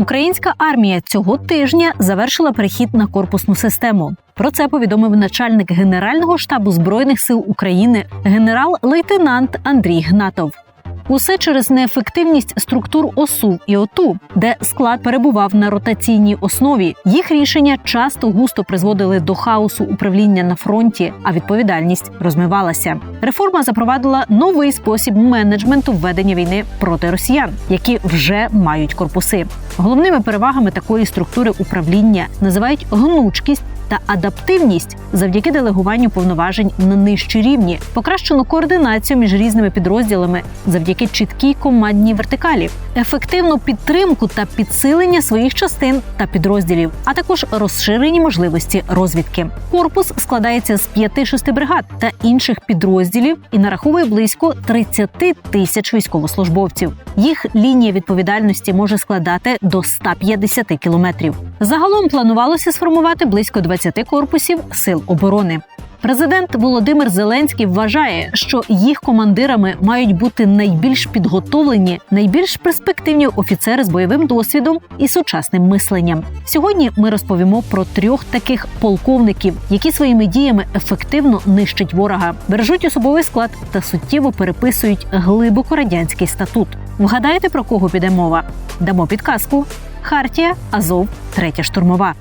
Українська армія цього тижня завершила перехід на корпусну систему. Про це повідомив начальник Генерального штабу збройних сил України генерал-лейтенант Андрій Гнатов. Усе через неефективність структур ОСУ і ОТУ, де склад перебував на ротаційній основі. Їх рішення часто густо призводили до хаосу управління на фронті, а відповідальність розмивалася. Реформа запровадила новий спосіб менеджменту ведення війни проти росіян, які вже мають корпуси. Головними перевагами такої структури управління називають гнучкість та адаптивність завдяки делегуванню повноважень на нижчі рівні, покращену координацію між різними підрозділами завдяки чіткій командній вертикалі, ефективну підтримку та підсилення своїх частин та підрозділів, а також розширені можливості розвідки. Корпус складається з 5-6 бригад та інших підрозділів і нараховує близько 30 тисяч військовослужбовців. Їх лінія відповідальності може складати до 150 кілометрів. Загалом планувалося сформувати близько 20 корпусів сил оборони. Президент Володимир Зеленський вважає, що їх командирами мають бути найбільш підготовлені, найбільш перспективні офіцери з бойовим досвідом і сучасним мисленням. Сьогодні ми розповімо про трьох таких полковників, які своїми діями ефективно нищать ворога, бережуть особовий склад та суттєво переписують глибоко радянський статут. Вгадаєте про кого піде мова? Дамо підказку. Хартія, Азов, третя штурмова.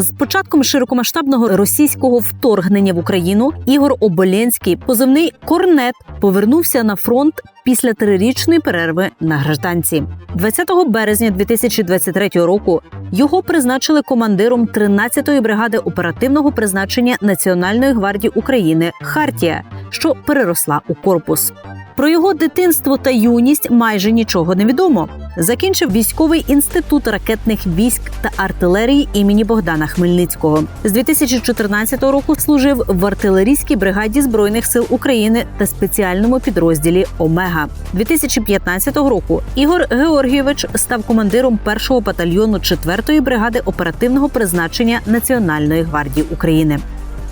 З початком широкомасштабного російського вторгнення в Україну Ігор Оболенський, позивний корнет, повернувся на фронт після трирічної перерви на гражданці. 20 березня 2023 року його призначили командиром 13-ї бригади оперативного призначення Національної гвардії України Хартія, що переросла у корпус. Про його дитинство та юність майже нічого не відомо. Закінчив військовий інститут ракетних військ та артилерії імені Богдана Хмельницького. З 2014 року служив в артилерійській бригаді збройних сил України та спеціальному підрозділі Омега. 2015 року Ігор Георгійович став командиром першого батальйону 4-ї бригади оперативного призначення Національної гвардії України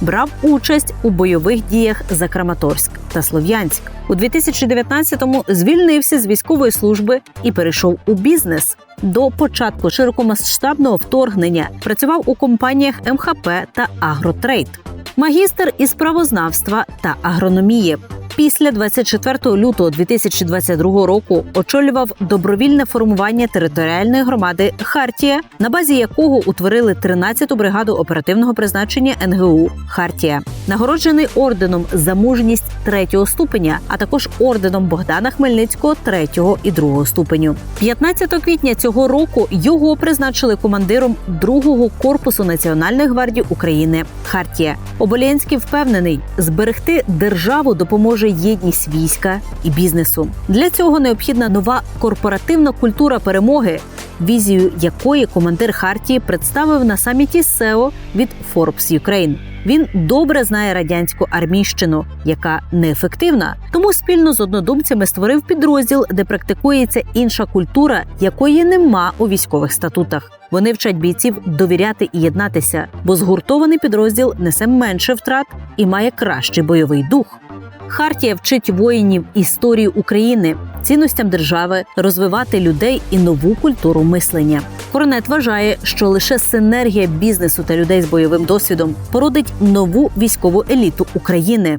брав участь у бойових діях за Краматорськ та Слов'янськ. У 2019-му звільнився з військової служби і перейшов у бізнес. До початку широкомасштабного вторгнення працював у компаніях МХП та Агротрейд, магістр із правознавства та агрономії. Після 24 лютого 2022 року очолював добровільне формування територіальної громади Хартія, на базі якого утворили 13-ту бригаду оперативного призначення НГУ Хартія, нагороджений орденом за мужність третього ступеня, а також орденом Богдана Хмельницького третього і другого ступеню. 15 квітня цього року його призначили командиром другого корпусу Національної гвардії України Хартія. Оболєнський впевнений, зберегти державу допоможе може єдність війська і бізнесу. Для цього необхідна нова корпоративна культура перемоги, візію якої командир Хартії представив на саміті SEO від Forbes Ukraine. Він добре знає радянську армійщину, яка неефективна. Тому спільно з однодумцями створив підрозділ, де практикується інша культура, якої нема у військових статутах. Вони вчать бійців довіряти і єднатися, бо згуртований підрозділ несе менше втрат і має кращий бойовий дух. Хартія вчить воїнів історії України, цінностям держави, розвивати людей і нову культуру мислення. Коронет вважає, що лише синергія бізнесу та людей з бойовим досвідом породить нову військову еліту України.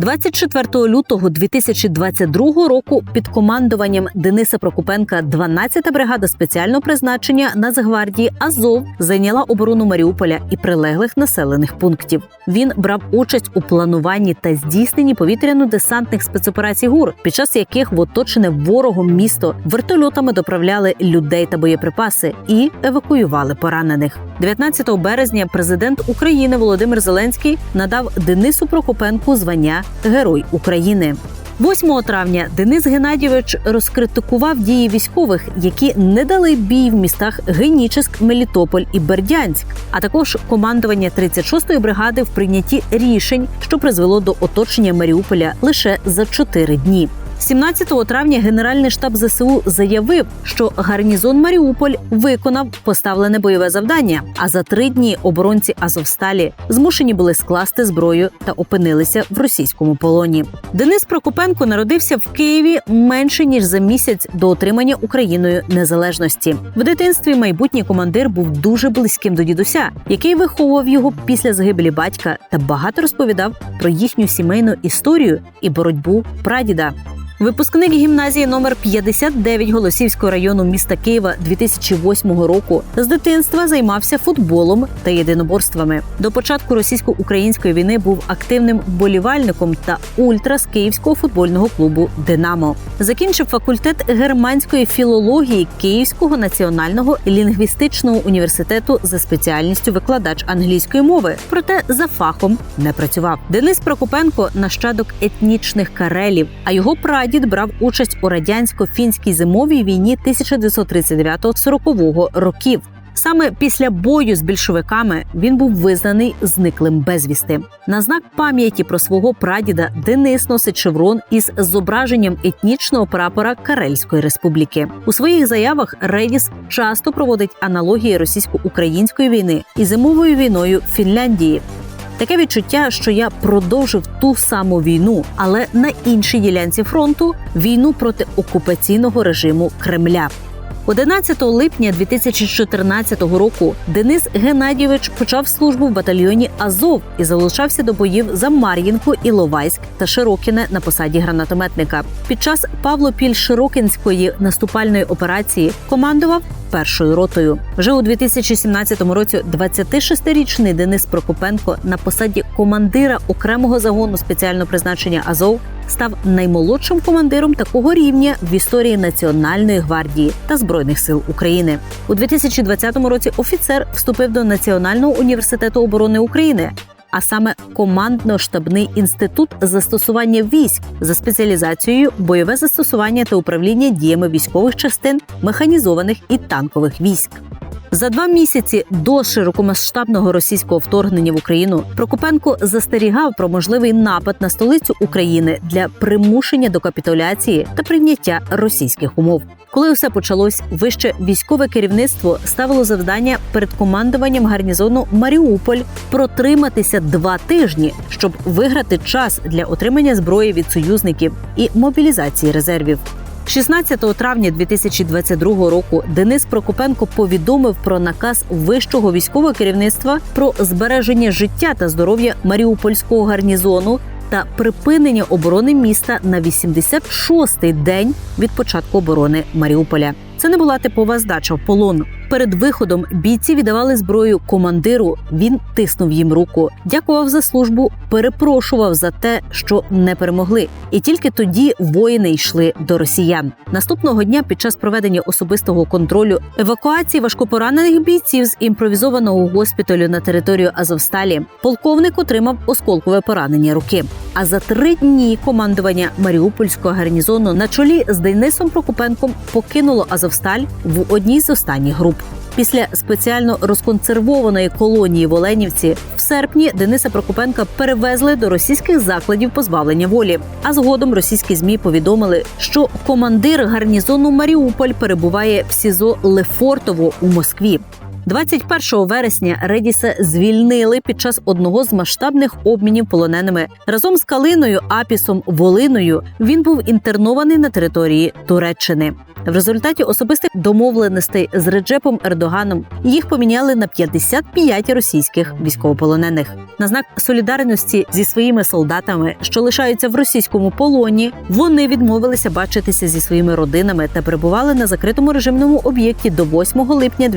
24 лютого 2022 року під командуванням Дениса Прокопенка 12-та бригада спеціального призначення Нацгвардії Азов зайняла оборону Маріуполя і прилеглих населених пунктів. Він брав участь у плануванні та здійсненні повітряно-десантних спецоперацій ГУР, під час яких в оточене ворогом місто вертольотами доправляли людей та боєприпаси і евакуювали поранених. 19 березня президент України Володимир Зеленський надав Денису Прокопенку звання Герой України. 8 травня Денис Геннадійович розкритикував дії військових, які не дали бій в містах Генічеськ, Мелітополь і Бердянськ, а також командування 36-ї бригади в прийнятті рішень, що призвело до оточення Маріуполя лише за чотири дні. 17 травня Генеральний штаб ЗСУ заявив, що гарнізон Маріуполь виконав поставлене бойове завдання. А за три дні оборонці Азовсталі змушені були скласти зброю та опинилися в російському полоні. Денис Прокопенко народився в Києві менше ніж за місяць до отримання Україною незалежності. В дитинстві майбутній командир був дуже близьким до дідуся, який виховував його після загибелі батька та багато розповідав про їхню сімейну історію і боротьбу прадіда. Випускник гімназії номер 59 Голосівського району міста Києва 2008 року з дитинства займався футболом та єдиноборствами. До початку російсько-української війни був активним вболівальником та ультрас київського футбольного клубу Динамо. Закінчив факультет германської філології Київського національного лінгвістичного університету за спеціальністю викладач англійської мови, проте за фахом не працював. Денис Прокопенко нащадок етнічних карелів, а його прадід брав участь у радянсько-фінській зимовій війні 1939-40 років. Саме після бою з більшовиками він був визнаний зниклим безвісти. На знак пам'яті про свого прадіда Денис носить шеврон із зображенням етнічного прапора Карельської республіки. У своїх заявах Редіс часто проводить аналогії російсько-української війни і зимовою війною Фінляндії. Таке відчуття, що я продовжив ту саму війну, але на іншій ділянці фронту війну проти окупаційного режиму Кремля. 11 липня 2014 року Денис Геннадійович почав службу в батальйоні Азов і залишався до боїв за Мар'їнку, Іловайськ та Широкіне на посаді гранатометника. Під час Павлопіль Широкінської наступальної операції командував першою ротою. Вже у 2017 році 26-річний Денис Прокопенко на посаді командира окремого загону спеціального призначення Азов став наймолодшим командиром такого рівня в історії Національної гвардії та збройних сил України. У 2020 році офіцер вступив до Національного університету оборони України. А саме командно-штабний інститут застосування військ за спеціалізацією бойове застосування та управління діями військових частин, механізованих і танкових військ. За два місяці до широкомасштабного російського вторгнення в Україну Прокопенко застерігав про можливий напад на столицю України для примушення до капітуляції та прийняття російських умов. Коли все почалось, вище військове керівництво ставило завдання перед командуванням гарнізону Маріуполь протриматися два тижні, щоб виграти час для отримання зброї від союзників і мобілізації резервів. 16 травня 2022 року Денис Прокопенко повідомив про наказ вищого військового керівництва про збереження життя та здоров'я Маріупольського гарнізону та припинення оборони міста на 86-й день від початку оборони Маріуполя. Це не була типова здача в полон. Перед виходом бійці віддавали зброю командиру. Він тиснув їм руку, дякував за службу, перепрошував за те, що не перемогли. І тільки тоді воїни йшли до росіян. Наступного дня, під час проведення особистого контролю евакуації важкопоранених бійців з імпровізованого госпіталю на територію Азовсталі, полковник отримав осколкове поранення руки. А за три дні командування Маріупольського гарнізону на чолі з Денисом Прокопенком покинуло Азовсталь в одній з останніх груп. Після спеціально розконсервованої колонії в Оленівці в серпні Дениса Прокопенка перевезли до російських закладів позбавлення волі. А згодом російські змі повідомили, що командир гарнізону Маріуполь перебуває в СІЗО Лефортово у Москві. 21 вересня Редіса звільнили під час одного з масштабних обмінів полоненими разом з Калиною, Апісом, Волиною. Він був інтернований на території Туреччини. В результаті особистих домовленостей з Реджепом Ердоганом їх поміняли на 55 російських військовополонених. На знак солідарності зі своїми солдатами, що лишаються в російському полоні, вони відмовилися бачитися зі своїми родинами та перебували на закритому режимному об'єкті до 8 липня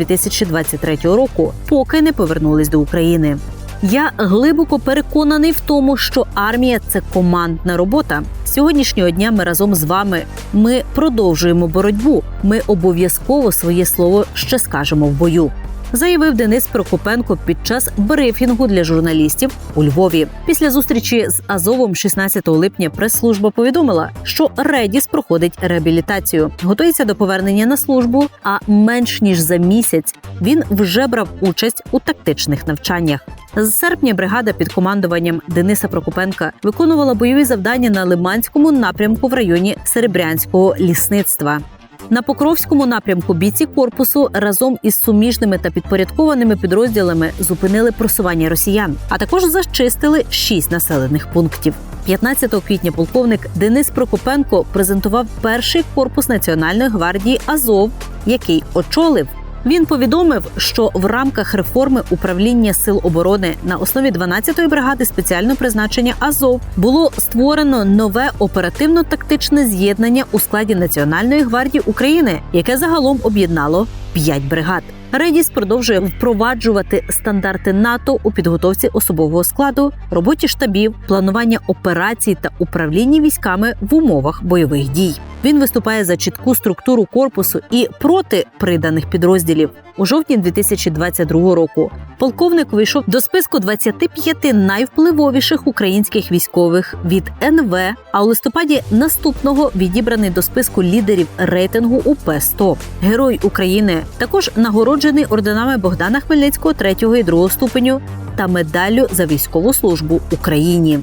2023 року, поки не повернулись до України. Я глибоко переконаний в тому, що армія це командна робота. Сьогоднішнього дня ми разом з вами ми продовжуємо боротьбу. Ми обов'язково своє слово ще скажемо в бою. Заявив Денис Прокопенко під час брифінгу для журналістів у Львові. Після зустрічі з Азовом 16 липня прес-служба повідомила, що Редіс проходить реабілітацію, готується до повернення на службу. А менш ніж за місяць він вже брав участь у тактичних навчаннях. З серпня бригада під командуванням Дениса Прокопенка виконувала бойові завдання на Лиманському напрямку в районі Серебрянського лісництва. На Покровському напрямку бійці корпусу разом із суміжними та підпорядкованими підрозділами зупинили просування росіян, а також зачистили шість населених пунктів. 15 квітня полковник Денис Прокопенко презентував перший корпус Національної гвардії Азов, який очолив. Він повідомив, що в рамках реформи управління сил оборони на основі 12-ї бригади спеціального призначення Азов було створено нове оперативно-тактичне з'єднання у складі Національної гвардії України, яке загалом об'єднало 5 бригад. Редіс продовжує впроваджувати стандарти НАТО у підготовці особового складу, роботі штабів, планування операцій та управлінні військами в умовах бойових дій. Він виступає за чітку структуру корпусу і проти приданих підрозділів. У жовтні 2022 року полковник вийшов до списку 25 найвпливовіших українських військових від НВ. А у листопаді наступного відібраний до списку лідерів рейтингу УП 100 Герой України також нагороджений орденами Богдана Хмельницького 3 і 2 ступеню та медаллю за військову службу Україні.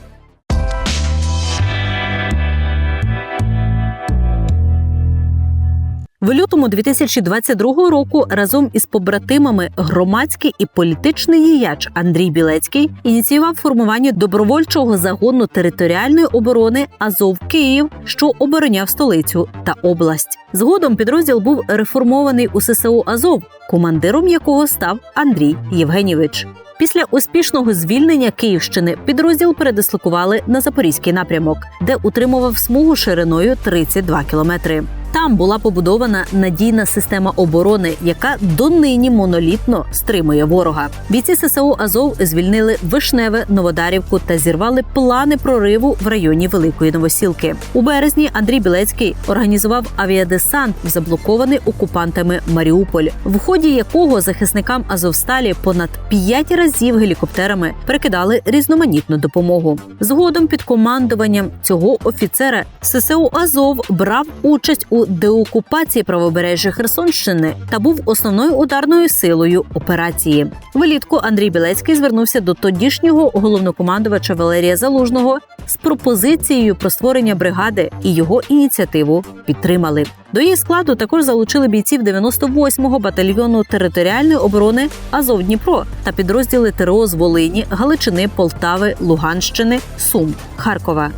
В лютому 2022 року разом із побратимами громадський і політичний діяч Андрій Білецький ініціював формування добровольчого загону територіальної оборони Азов Київ, що обороняв столицю та область. Згодом підрозділ був реформований у ССО Азов, командиром якого став Андрій Євгенівич. Після успішного звільнення Київщини підрозділ передислокували на запорізький напрямок, де утримував смугу шириною 32 кілометри. Там була побудована надійна система оборони, яка донині монолітно стримує ворога. Бійці ССО Азов звільнили Вишневе, Новодарівку та зірвали плани прориву в районі Великої Новосілки. У березні Андрій Білецький організував авіадесант в заблокований окупантами Маріуполь, в ході якого захисникам Азовсталі понад п'ять разів гелікоптерами перекидали різноманітну допомогу. Згодом під командуванням цього офіцера ССО Азов брав участь у деокупації правобережжя Херсонщини та був основною ударною силою операції. Влітку Андрій Білецький звернувся до тодішнього головнокомандувача Валерія Залужного з пропозицією про створення бригади і його ініціативу підтримали. До її складу також залучили бійців 98-го батальйону територіальної оборони Азов Дніпро та підрозділи ТРО з Волині, Галичини, Полтави, Луганщини, Сум, Харкова.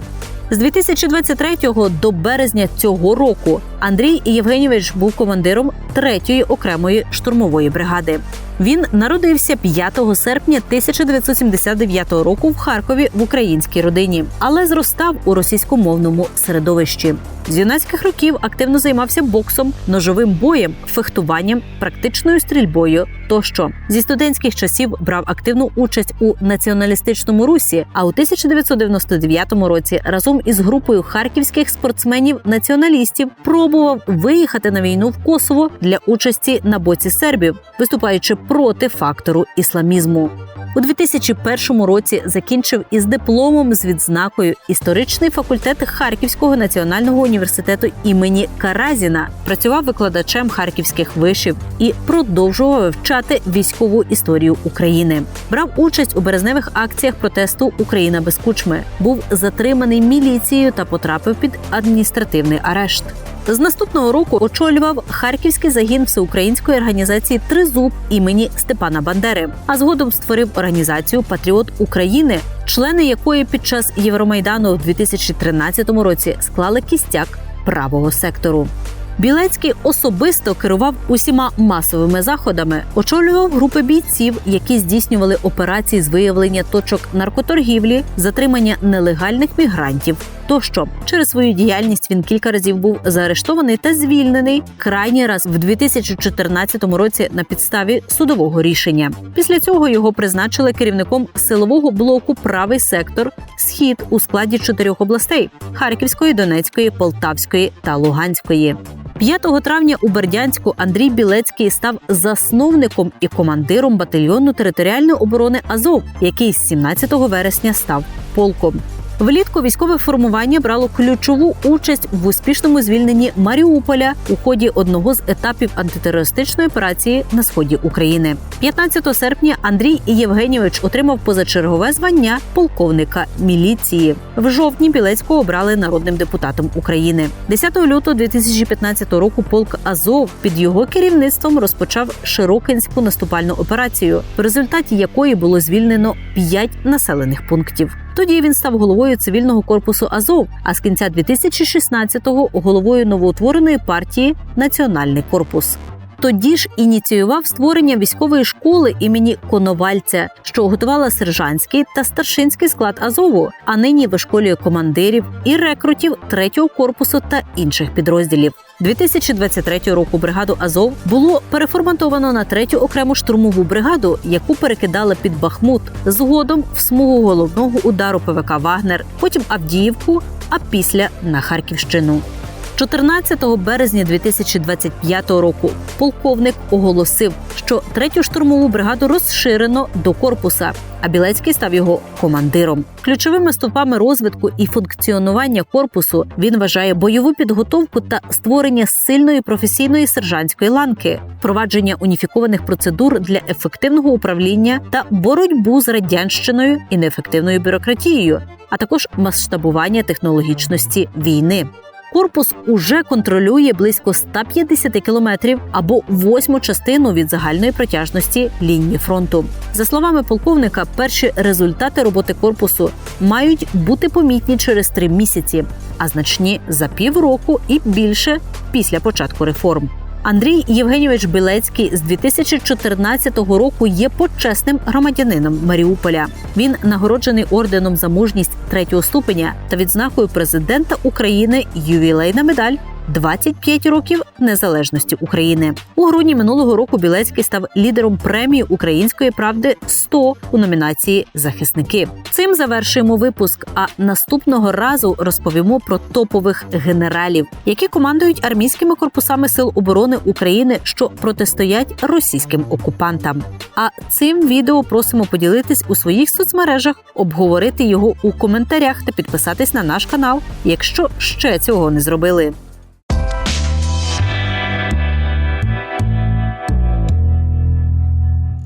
З 2023 до березня цього року Андрій Євгенівич був командиром 3-ї окремої штурмової бригади. Він народився 5 серпня 1979 року в Харкові в українській родині, але зростав у російськомовному середовищі. З юнацьких років активно займався боксом, ножовим боєм, фехтуванням, практичною стрільбою тощо. Зі студентських часів брав активну участь у націоналістичному русі. А у 1999 році разом із групою харківських спортсменів-націоналістів пробував виїхати на війну в Косово для участі на боці сербів, виступаючи проти фактору ісламізму. У 2001 році закінчив із дипломом з відзнакою історичний факультет Харківського національного університету імені Каразіна. Працював викладачем харківських вишів і продовжував вивчати військову історію України. Брав участь у березневих акціях протесту Україна без кучми. Був затриманий міліцією та потрапив під адміністративний арешт. З наступного року очолював харківський загін всеукраїнської організації Тризуб імені Степана Бандери, а згодом створив організацію Патріот України, члени якої під час Євромайдану у 2013 році склали кістяк правого сектору. Білецький особисто керував усіма масовими заходами, очолював групи бійців, які здійснювали операції з виявлення точок наркоторгівлі, затримання нелегальних мігрантів. Тощо через свою діяльність він кілька разів був заарештований та звільнений крайній раз в 2014 році на підставі судового рішення. Після цього його призначили керівником силового блоку Правий сектор Схід у складі чотирьох областей: Харківської, Донецької, Полтавської та Луганської. 5 травня у Бердянську Андрій Білецький став засновником і командиром батальйону територіальної оборони Азов, який з 17 вересня став полком. Влітку військове формування брало ключову участь в успішному звільненні Маріуполя у ході одного з етапів антитерористичної операції на сході України. 15 серпня Андрій Євгенійович отримав позачергове звання полковника міліції. В жовтні Білецького обрали народним депутатом України. 10 лютого 2015 року полк Азов під його керівництвом розпочав Широкинську наступальну операцію, в результаті якої було звільнено 5 населених пунктів. Тоді він став головою цивільного корпусу Азов, а з кінця 2016-го – головою новоутвореної партії Національний корпус. Тоді ж ініціював створення військової школи імені Коновальця, що готувала сержантський та старшинський склад Азову, а нині вишколює командирів і рекрутів третього корпусу та інших підрозділів. 2023 року бригаду Азов було переформатовано на третю окрему штурмову бригаду, яку перекидали під Бахмут, згодом в смугу головного удару ПВК Вагнер, потім Авдіївку, а після на Харківщину. 14 березня 2025 року полковник оголосив, що третю штурмову бригаду розширено до корпуса. А Білецький став його командиром. Ключовими стовпами розвитку і функціонування корпусу він вважає бойову підготовку та створення сильної професійної сержантської ланки, впровадження уніфікованих процедур для ефективного управління та боротьбу з радянщиною і неефективною бюрократією, а також масштабування технологічності війни. Корпус уже контролює близько 150 кілометрів або восьму частину від загальної протяжності лінії фронту. За словами полковника, перші результати роботи корпусу мають бути помітні через три місяці, а значні за півроку і більше після початку реформ. Андрій Євгенійович Білецький з 2014 року є почесним громадянином Маріуполя. Він нагороджений орденом за мужність третього ступеня та відзнакою президента України ювілейна медаль 25 років незалежності України. У грудні минулого року Білецький став лідером премії Української правди 100 у номінації Захисники. Цим завершуємо випуск. А наступного разу розповімо про топових генералів, які командують армійськими корпусами сил оборони України, що протистоять російським окупантам. А цим відео просимо поділитись у своїх соцмережах, обговорити його у коментарях та підписатись на наш канал, якщо ще цього не зробили.